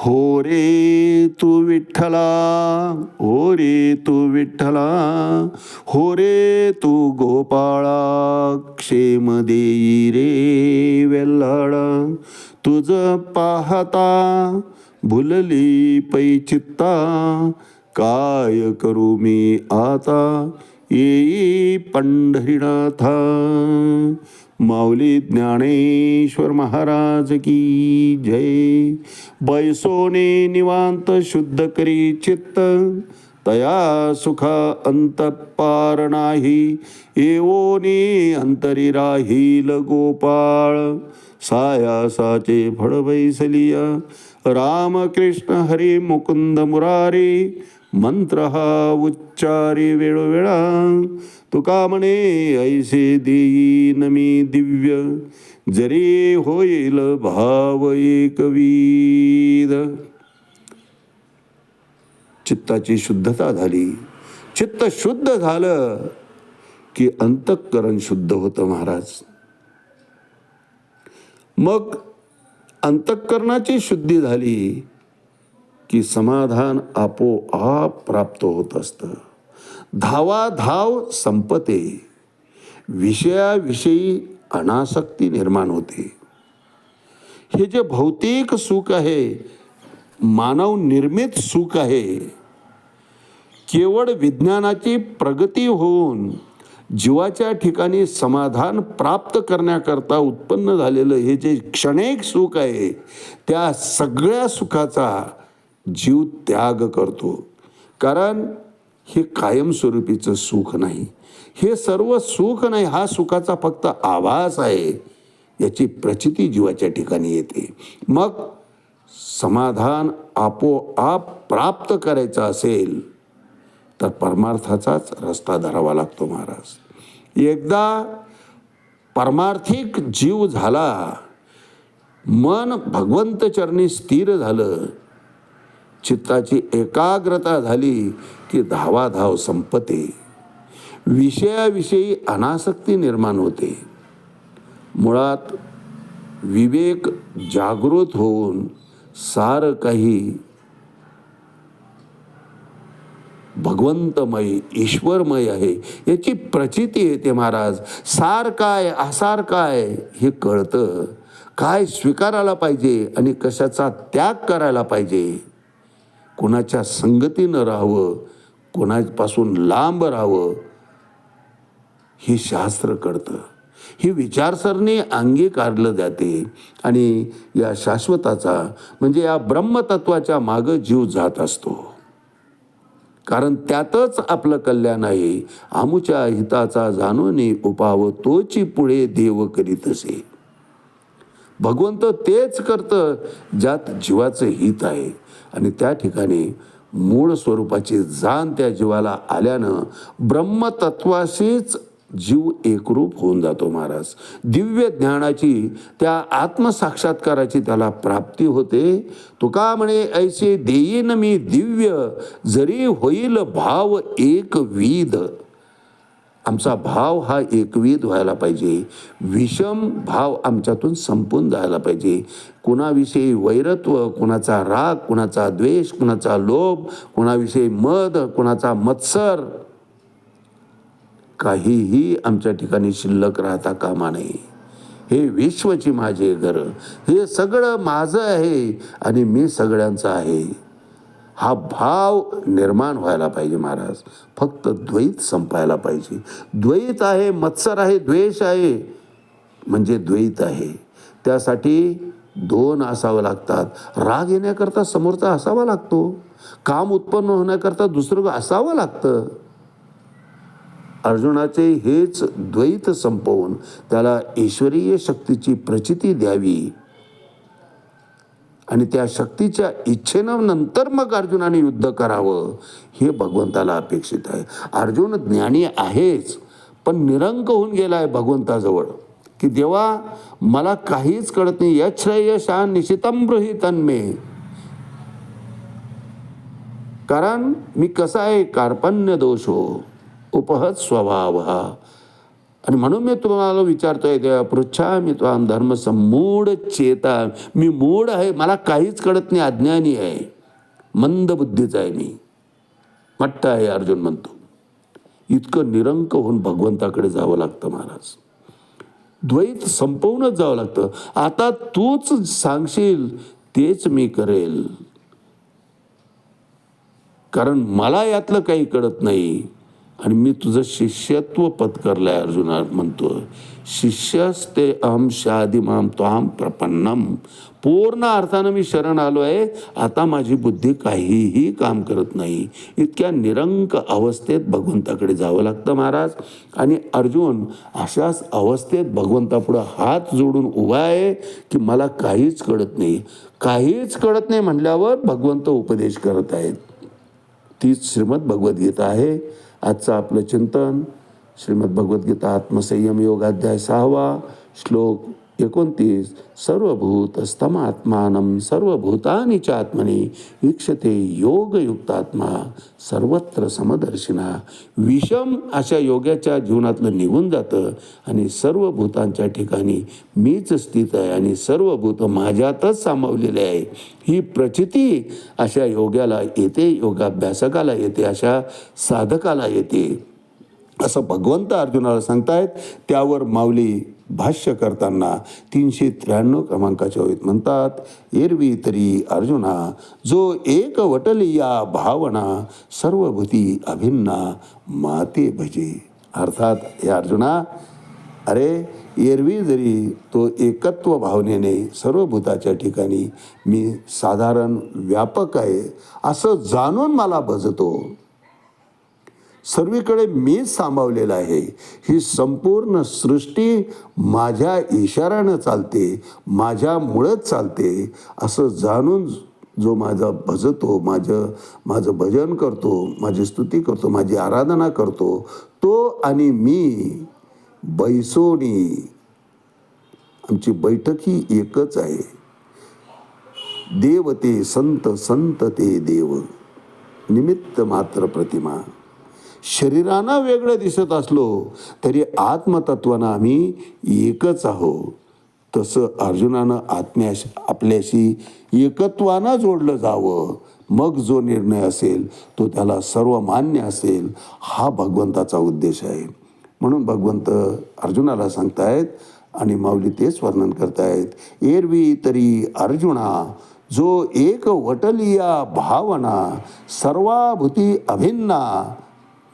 हो रे तू विठ्ठला हो रे तू विठ्ठला हो रे तू गोपाळा क्षेम देई रे वेल्हाळा. तुझ पाहता भुलली पैचित्ता काय करू मी आता येई पंढरीनाथा. माऊली ज्ञानेश्वर महाराज की जय. बैसोने निवांत शुद्ध करी चित्त तया सुख अंत पार नाही. येवोनी अंतरी राहील गोपाळ सायासाचे फळ बैसलिया रामकृष्ण हरी मुकुंद मुरारी मंत्र हा उच्चारी वेळोवेळा. तुका म्हणे ऐसे देईन मी दिव्य जरी होईल भाव एकवीद चित्ताची शुद्धता झाली. चित्त शुद्ध झालं की अंतःकरण शुद्ध होतं महाराज. मग अंतःकरणाची शुद्धी झाली की समाधान आपोआप प्राप्त होत असतं. धावा धाव संपते. विषयाविषयी अनासक्ती निर्माण होते. हे जे भौतिक सुख आहे मानव निर्मित सुख आहे केवळ विज्ञानाची प्रगती होऊन जीवाच्या ठिकाणी समाधान प्राप्त करण्याकरता उत्पन्न झालेलं हे जे क्षणिक सुख आहे त्या सगळ्या सुखाचा जीव त्याग करतो. कारण हे कायमस्वरूपीचं सुख नाही. हे सर्व सुख नाही हा सुखाचा फक्त आभास आहे याची प्रचिती जीवाच्या ठिकाणी येते. मग समाधान आपोआप प्राप्त करायचं असेल तर परमार्थाचाच रस्ता धरावा लागतो महाराज. एकदा परमार्थिक जीव झाला मन भगवंत चरणी स्थिर झालं चित्ताची एकाग्रता झाली की धावाधाव संपते. विषयाविषयी अनासक्ती निर्माण होते. मुळात विवेक जागृत होऊन सारं काही भगवंतमय ईश्वरमय आहे. याची प्रचिती येते महाराज. सार काय आसार काय हे कळतं. काय स्वीकारायला पाहिजे आणि कशाचा त्याग करायला पाहिजे? कोणाच्या संगतीनं राहावं कोणापासून लांब राहावं हे शास्त्र कळतं. ही विचारसरणी अंगीकारलं जाते आणि या शाश्वताचा म्हणजे या ब्रह्मतत्वाच्या मागं जीव जात असतो. कारण त्यातच आपलं कल्याण आहे. आमुच्या हिताचा जाणून उपाव तोची पुढे देव करीत असे. भगवंत तेच करतं ज्यात जीवाचं हित आहे. आणि त्या ठिकाणी मूळ स्वरूपाची जाण त्या जीवाला आल्यानं ब्रह्मतत्वाशीच जीव एकरूप होऊन जातो महाराज. दिव्य ज्ञानाची त्या आत्मसाक्षात्काराची त्याला प्राप्ती होते. तुका म्हणे ऐसे देईन मी दिव्य जरी होईल भाव एकविध आमचा भाव हा एकविध व्हायला पाहिजे. विषम भाव आमच्यातून संपून जायला पाहिजे. कुणाविषयी वैरत्व कुणाचा राग कुणाचा द्वेष कुणाचा लोभ कुणाविषयी मद कुणाचा मत्सर काहीही आमच्या ठिकाणी शिल्लक राहता कामा नये. हे विश्वची माझे घर हे सगळं माझं आहे आणि मी सगळ्यांचं आहे. हा भाव निर्माण व्हायला पाहिजे महाराज. फक्त द्वैत संपायला पाहिजे. द्वैत आहे मत्सर आहे द्वेष आहे. म्हणजे द्वैत आहे. त्यासाठी दोन असावं लागतात. राग येण्याकरता समोरचा असावा लागतो. काम उत्पन्न होण्याकरता दुसरं असावं लागतं. अर्जुनाचे हेच द्वैत संपवून त्याला ईश्वरीय शक्तीची प्रचिती द्यावी. आणि त्या शक्तीच्या इच्छेनं नंतर मग अर्जुनाने युद्ध करावं हे भगवंताला अपेक्षित आहे. अर्जुन ज्ञानी आहेच पण निरंक होऊन गेला आहे भगवंताजवळ की देवा मला काहीच कळत नाही यश्रय शान निशितम तन्मे. कारण मी कसा आहे कार्पण्य दोष हो उपहत स्वभाव. हा आणि म्हणून मी तुम्हाला विचारतोय देवा पृच्छा मी त्वाम धर्म समूढ चेता. मी मूढ आहे मला काहीच कळत नाही अज्ञानी आहे. मंद बुद्धीचा आहे मी. मट्ट आहे अर्जुन म्हणतो. इतकं निरंक होऊन भगवंताकडे जावं लागतं महाराज. द्वैत संपवूनच जावं लागतं. आता तूच सांगशील तेच मी करेल. कारण मला यातलं काही कळत नाही. आणि मी तुझं शिष्यत्व पत्करलंय अर्जुना म्हणतो शिष्यस्ते अहम शादिमाम त्वाम प्रपन्नम. पूर्ण अर्थानं मी शरण आलो आहे आता माझी बुद्धी काहीही काम करत नाही. इतक्या निरंक अवस्थेत भगवंताकडे जावं लागतं महाराज. आणि अर्जुन अशाच अवस्थेत भगवंतापुढं हात जोडून उभा आहे की मला काहीच कळत नाही. काहीच कळत नाही म्हटल्यावर भगवंत उपदेश करत आहेत. तीच श्रीमद भगवद्गीता आहे. आजचं आपलं चिंतन. श्रीमद भगवद्गीता आत्मसंयम योगाध्याय सहावा. श्लोक एकोणतीस. सर्वभूत स्तमात्मानं सर्वभूतानि च आत्मने ईक्षते योगयुक्तात्मा सर्वत्र समदर्शिना. विषम अशा योगाच्या जीवनातलं निघून जातं आणि सर्व भूतांच्या ठिकाणी मीच स्थित आहे आणि सर्व भूत माझ्यातच सामावलेले आहे. ही प्रचिती अशा योग्याला येते योगाभ्यासकाला येते अशा साधकाला येते. असं भगवंत अर्जुनाला सांगतायत त्यावर माऊली भाष्य करताना तीनशे त्र्याण्णव क्रमांकाच्या ओळीत म्हणतात एरवी तरी अर्जुना जो एक वटलिया भावना सर्वभूती अभिन्ना माते भजे. अर्थात हे अर्जुना अरे एरवी जरी तो एकत्व भावनेने सर्व भूताच्या ठिकाणी मी साधारण व्यापक आहे असं जाणून मला भजतो सर्वीकडे मीच सामावलेलं आहे. ही संपूर्ण सृष्टी माझ्या इशाऱ्यानं चालते माझ्यामुळंच चालते असं जाणून जो माझा भजतो माझं माझं भजन करतो माझी स्तुती करतो माझी आराधना करतो तो आणि मी बैसोनी. आमची बैठक ही एकच आहे. देव ते संत संत ते देव. निमित्त मात्र प्रतिमा. शरीरानं वेगळं दिसत असलो तरी आत्मतत्वानं आम्ही एकच आहोत तसं अर्जुनानं आत्म्याश आपल्याशी एकत्वानं जोडलं जावं. मग जो निर्णय असेल तो त्याला सर्वमान्य असेल हा भगवंताचा उद्देश आहे. म्हणून भगवंत अर्जुनाला सांगतायत आणि माऊली तेच वर्णन करतायत एरवी तरी अर्जुना जो एक वटलिया भावना सर्वाभूती अभिन्ना